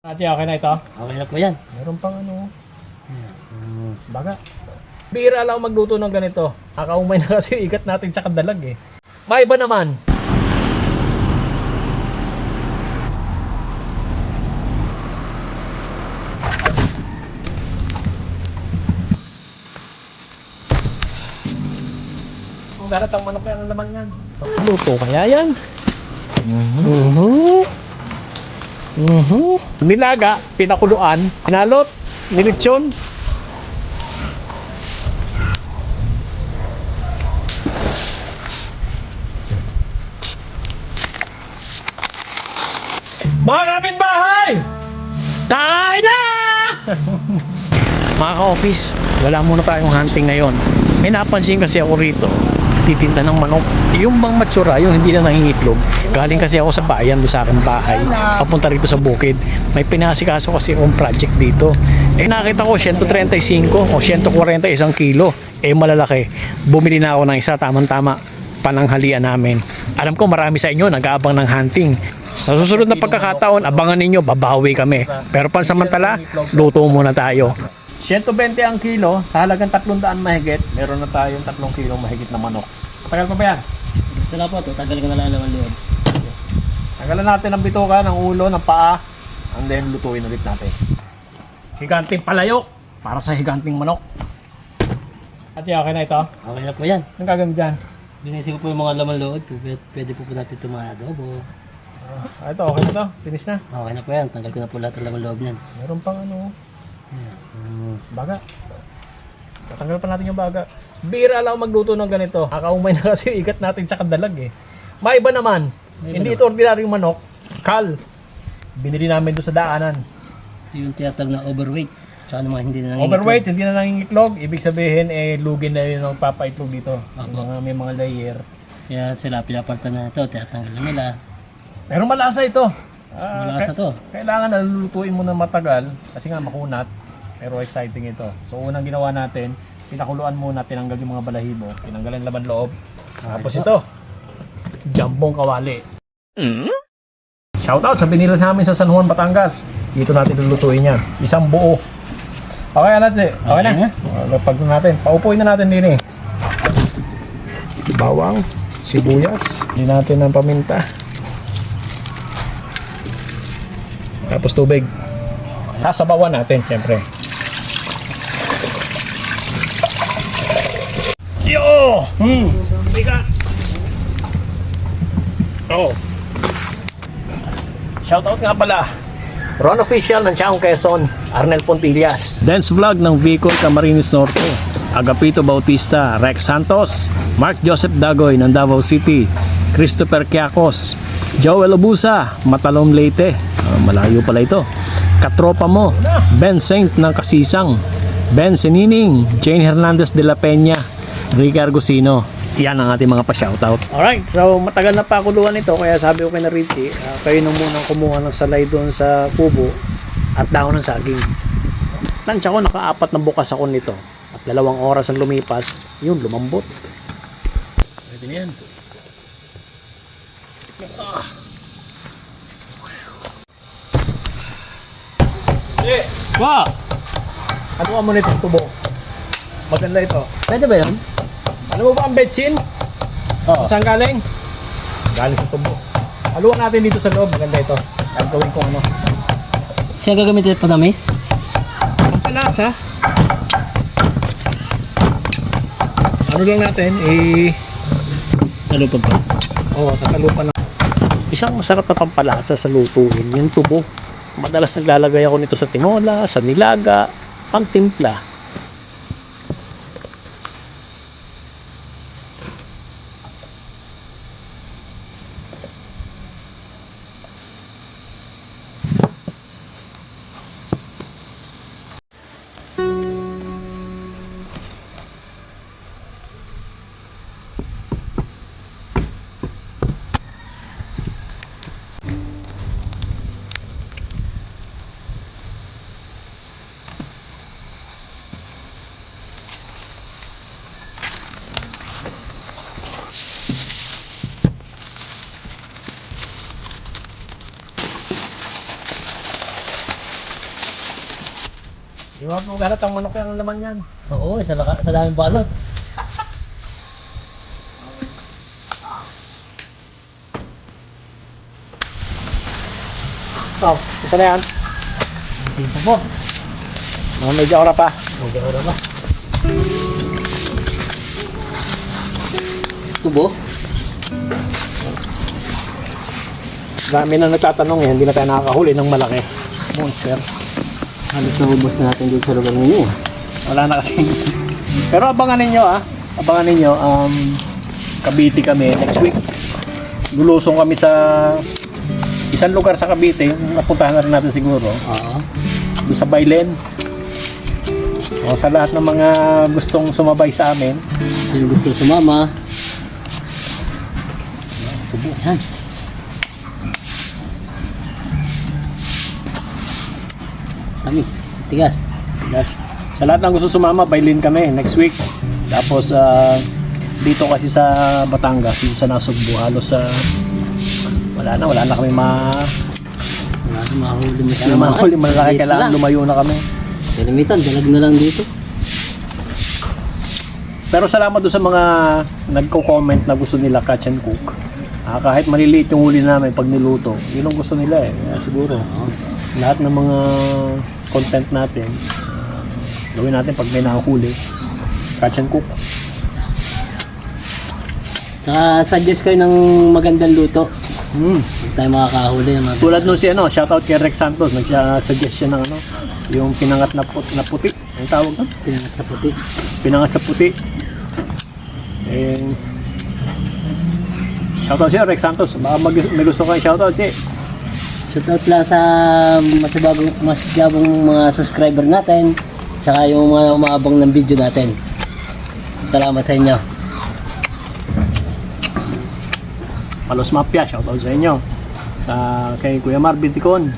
Ate, okay na ito? Okay na po yan. Meron pang ano, Mm. baga. Bira lang magluto ng ganito. Kakaumay na kasi ikat natin sa kadalag eh. May iba naman. Kung garat ang manok yan ang laman yan. Luto kaya yan? Mhm. Mhm. Nilaga, pinakuluan, pinalot, nilitsyon. Mga kapitbahay! Kain na! Mga ka-office, wala muna tayong hunting ngayon. May napansin kasi ako rito, titinda ng manok. Yung bang matsura, yung hindi na nangingitlog. Galing kasi ako sa bayan, doon sa aking bahay. Papunta rito sa bukid. May pinasikaso kasi akong project dito. Eh nakita ko 135 o 140 isang kilo. Eh malalaki. Bumili na ako ng isa, tamang-tama pananghalian namin. Alam ko marami sa inyo nag-aabang ng hunting. Sa susunod na pagkakataon, abangan ninyo, babawi kami. Pero pansamantala, luto muna tayo. 120 ang kilo, sa halagang 300 mahigit, meron na tayong 3 kilo mahigit na manok. Tagal pa ba yan? Gusto na po to. Tagal ko na lang naman loob. Tanggalan natin ang bituka, ng ulo, ng paa, and then lutuin ulit natin. Higanting palayok para sa higanting manok. At okay na ito. Okay na po yan. Anong gagawin dyan? Binisin ko po yung mga laman loob. Pwede, pwede po po natin tumadobo. Ah, ito, okay na to. Finish na. Okay na po yan. Tanggal ko na po lahat ng laman loob niyan. Meron pang ano, Mm. baga. Tatanggal pa natin yung baga. Bira lang magluto ng ganito. Kakaumay na kasi ikat natin sa kadalag eh. May iba naman. May iba Hindi naman. ito ordinaryong manok. Kal. Binili namin doon sa daanan. Yung tiyatag na overweight. Tsaka mga hindi na nangingitlog. Overweight, hindi na nangingitlog. Ibig sabihin, eh, lugin na yun ang papaitlog dito. Yung mga, may mga layer. Kaya sila pinaparta na ito. Tiyatanggal na nila. Pero malasa ito. Ah, Malasa to. Kailangan na lulutuin mo na matagal kasi nga makunat. Pero exciting ito. So unang ginawa natin, pinakuluan muna, tinanggal yung mga balahibo, tinanggal ang laman loob. Tapos ito, jambong kawali. Shoutout sa binila namin sa San Juan, Batangas. Dito natin lulutuin yan. Isang buo. Okay na, Tse. Okay, Okay na. na. Okay, pag natin. Paupuin na natin din eh. Bawang, sibuyas, hindi natin ng paminta. Tapos tubig. Sasabawan natin, syempre. Yo! Hmm. Bigat. Oh. Shoutout nga pala. Ron Official ng Siaong Quezon, Arnel Pontillas. Dance vlog ng Vicol Camarines Norte. Agapito Bautista, Rex Santos, Mark Joseph Dagoy ng Davao City, Christopher Quiacos, Joel Obusa, Matalom Leyte, malayo pala ito. Katropa mo, Ben Saint ng Kasisang, Ben Senining, Jane Hernandez de la Peña, Ricky Argusino. Yan ang ating mga pa-shoutout. Alright, so matagal na pakuluan ito kaya sabi ko kay na Richie, ah, kayo nung munang kumuha ng salay doon sa kubo at dahon ng saging. Tansya ko, nakaapat na bukas ako nito. At dalawang oras ang lumipas, yun, lumambot. Pwede na yan. Ah. Eh, Wow! ano ka mo nito tubo? Maganda ito. Pwede ba yun? Ano mo ba ang betsin? Oo. Saan galing? Galing sa tubo. Haluan natin dito sa loob. Maganda ito. Gagawin ko ano. Siya gagamitin pa tamis? Ang palasa. Ano lang natin, eh... Ano pa ba? Oo, tatalupan na. Isang masarap na pampalasa sa lutuin, yung tubo. Madalas naglalagay ako nito sa tinola, sa nilaga, pangtimpla. Di ba po ganat ang manok yung laman yan? Oo, sa, laka, sa daming balot. Oh, isa na yan. Dito po. Mga medyo ora pa. Medyo oras ba? Tubo? Dami na nagtatanong eh, hindi na tayo nakakahuli ng malaki. Monster. Halos naubos na natin dito sa lugar ninyo. Wala na kasi. Pero abangan ninyo ah. Abangan ninyo. Um, Cavite kami next week. Lulusong kami sa isang lugar sa Cavite. Napuntahan na rin natin siguro. Oo. Doon sa Bailen. O sa lahat ng mga gustong sumabay sa amin. Sino gusto sumama? Yan. Tamis. Tigas. Yes. Sa lahat ng gusto sumama, Bailen kami next week. Tapos ah, dito kasi sa Batangas, dito sa Nasugbu, halos sa wala na, wala na kami ma Wala na mahuli mo malaki, kailangan lumayo na kami. Kalimitan, dalag na lang dito. Pero salamat doon sa mga nagko-comment na gusto nila catch and cook. Ah, kahit maliliit yung huli namin pag niluto, yun ang gusto nila eh. Kaya siguro, lahat ng mga content natin, ah, gawin natin pag may nakahuli. Catch and cook. Saka suggest kayo ng magandang luto. Hmm. Huwag tayo makakahuli ng mga Tulad nung si ano, shoutout kay Rex Santos, nag-suggest siya ng ano, yung pinangat na, put, na puti. Ang tawag doon? pinangat sa puti. Pinangat sa puti. Eh, shoutout siya, Rex Santos. Baka mag, may gusto kang shoutout siya. Shoutout lang sa mas bagong, mas gabong mga subscriber natin. Tsaka yung mga umaabang ng video natin. Salamat sa inyo. Palos Mafia, shoutout sa inyo. Sa kay Kuya Marvin Ticon.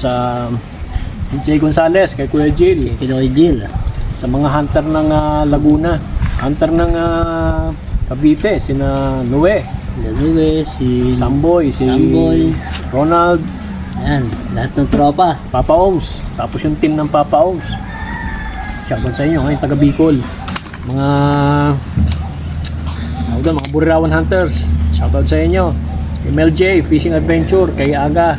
Sa Jay Gonzales, kay Kuya Jill. Pinoy Jill. Sa mga hunter ng ah, Laguna. Hunter ng ah, Cavite, sina Noe, Luis, si Samboy, si Samboy. Ronald, Yan, lahat ng tropa. Papa Oms. Tapos yung team ng Papa Oms. Shoutout sa inyo, ngayon taga Bicol. Mga tawag doon, mga Burirawan Hunters. Shoutout sa inyo. Kay Mel J, Fishing Adventure, kay Aga,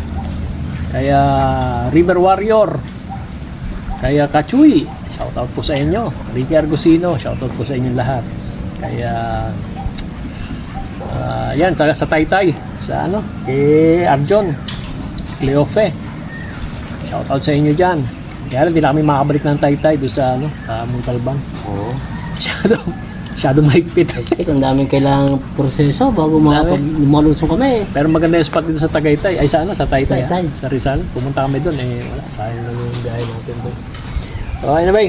kay ah, River Warrior, kay ah, Kachuy. Shoutout po sa inyo. Ricky Argusino, shoutout po sa inyo lahat. Kaya ah, yan, taga sa Taytay, sa ano, kay Arjon, Cleofe. Shoutout sa inyo dyan. Kaya lang, di na kami makabalik ng Taytay doon sa, ano, sa Muntalbang. Oo. Masyado, masyado mahigpit. Ito, ang daming kailangang proseso bago makapag lumalusong kami. Pero maganda yung spot dito sa Tagaytay. Ay, sa ano? Sa Taytay. Taytay. ah. Sa Rizal. Pumunta kami doon. Eh, wala. Sayang lang yung biyahe natin doon. So, anyway.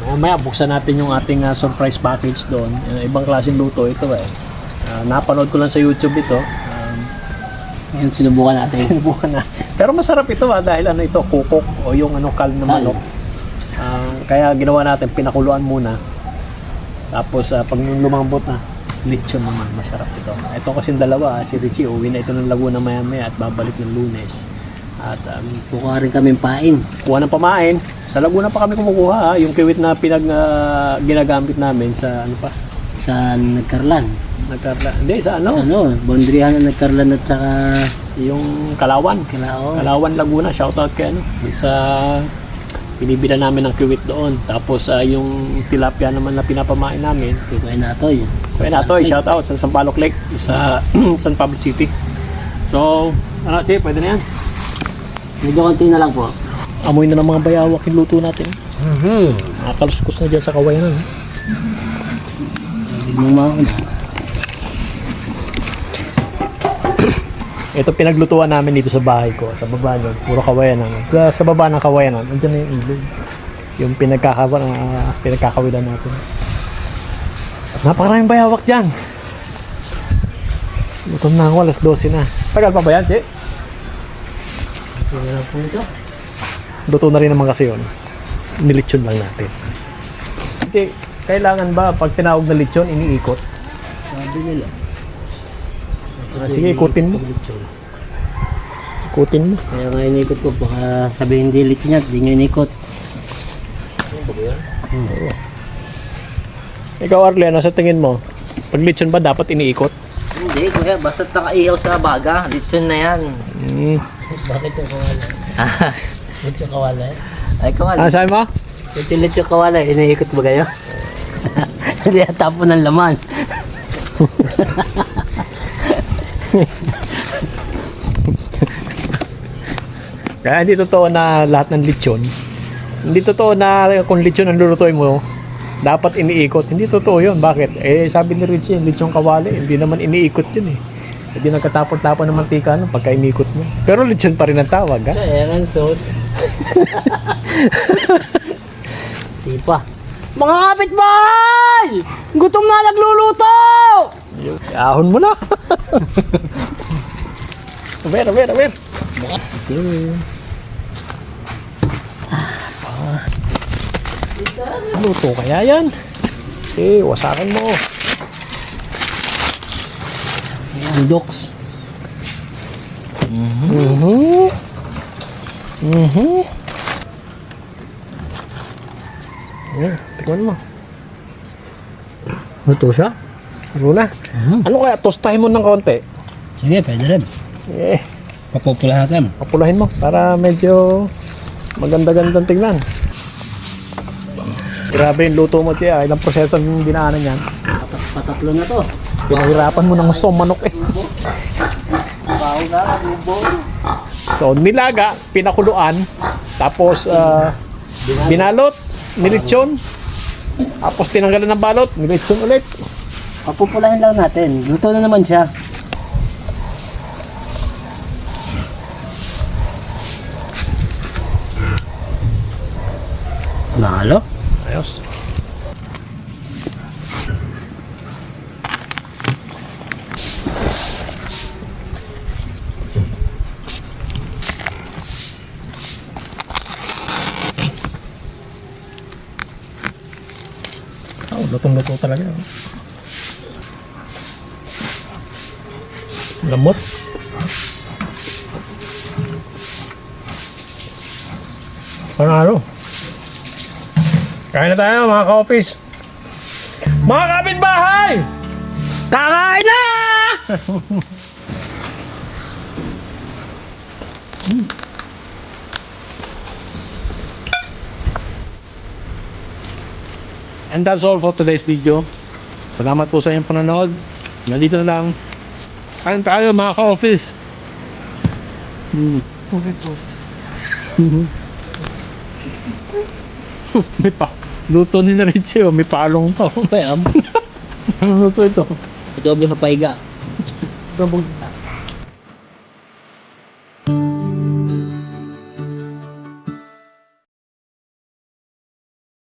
Mamaya, buksan natin yung ating ah, surprise package doon. Uh, ibang klaseng luto ito eh. Ah, napanood ko lang sa YouTube ito. Um, Ngayon, sinubukan natin. Sinubukan na. Pero masarap ito ah, dahil ano ito, kukok o yung ano kal na manok. Ah, kaya ginawa natin, pinakuluan muna. Tapos ah, pag lumambot na, lechon naman, masarap ito. Ito kasi dalawa, si Richie, uwi na ito ng Laguna maya maya at babalik ng lunes. At um, Kukuha rin kami pain. kuha ng pamain. Sa Laguna pa kami kumukuha, ah, yung kiwit na pinag ah, ginagamit namin sa ano pa, Sa Nagkarlan. nagkarla. Hindi, sa Sa ano, ano, bondrihan na Nagkarlan at saka yung Kalawan. Kalao. Kalawan Laguna, shoutout kay ano, sa binibila namin ng kiwit doon. Tapos ah, yung tilapia naman na pinapamain namin. Kukuha natoy. So yun nato, shoutout sa Sampaloc Lake, sa San Pablo City. So, ano, Che, pwede na yan. Medyo konti na lang po. Amoy na ng mga bayawak yung luto natin. Mm-hmm. Nakakaluskus na dyan sa kawayan. Ano? Hindi mo mauna. Ito pinaglutuan namin dito sa bahay ko. Sa baba nun, puro kawayanan. Sa, sa baba ng kawayanan, andyan na yung ilog. Yung pinagkakawa, uh, pinagkakawilan natin. At napakaraming bayawak dyan. Gutom na ako, alas 12 na. Tagal pa ba yan, Che? Hindi na po ito. Luto na rin naman kasi yun. Nilitsyon lang natin. Che, kailangan ba pag tinawag na lechon, iniikot? Sabi nila. Ah, sige, ikutin mo. Ikutin mo. Kaya nga inikot ko, baka sabihin dilit niya, di nyo inikot. ba yun? Ikaw Arlen, ano sa tingin mo? Pag lechon ba dapat iniikot? Hindi, kuya. Basta nakaiyaw sa baga. Lechon na yan. Hmm. Bakit yung kawala? lechon kawala Ay, kawala. Ano sabi mo? Lechon lechon kawala. Iniikot ba kayo? Hindi tapo ng laman. Kaya hindi totoo na lahat ng lechon. Hindi totoo na kung lechon ang lulutuin mo, dapat iniikot. Hindi totoo yun. Bakit? Eh, sabi ni Richie, yung lechon kawali, hindi naman iniikot yun eh. Hindi nagkatapon-tapon ng mantika no, pagka inikot mo. Pero lechon pa rin ang tawag, ha? Ayan ang sauce. Di pa. Mga kapitbahay! Gutom na nagluluto! Ahon mo na. Ver, ver, ver. Sir. Luto kaya yan? Eh, wasakin mo. Ang doks. Mhm. Mhm. Ayan, tikman mo. Luto siya? Ano na? Ano kaya? Tostahin mo ng konti. Sige, pwede rin. Eh, Papupula natin. papulahin mo para medyo maganda-gandang tingnan. Grabe yung luto mo, Tia. Ilang proseso yung dinaanan yan. Patat patatlo na to. Pinahirapan mo ng gusto manok eh. Baho ka, bubo. So, nilaga, pinakuluan, tapos ah, binalot, nilitsyon, tapos tinanggalan ng balot, nilitsyon ulit. Papupulahin lang natin. Luto na naman siya. Nalo? Ayos. Lutong-luto talaga. Lamot. Panalo. Kain na tayo mga ka-office. Mga kapitbahay! Kakain na! And that's all for today's video. Salamat po sa inyong panonood. Nandito na lang. Kain tayo mga ka-office. Mhm. may pa. Luto ni na Richie, oh. may palong pa. oh. Payam. Ano luto ito? Ito ang papahiga. Ito,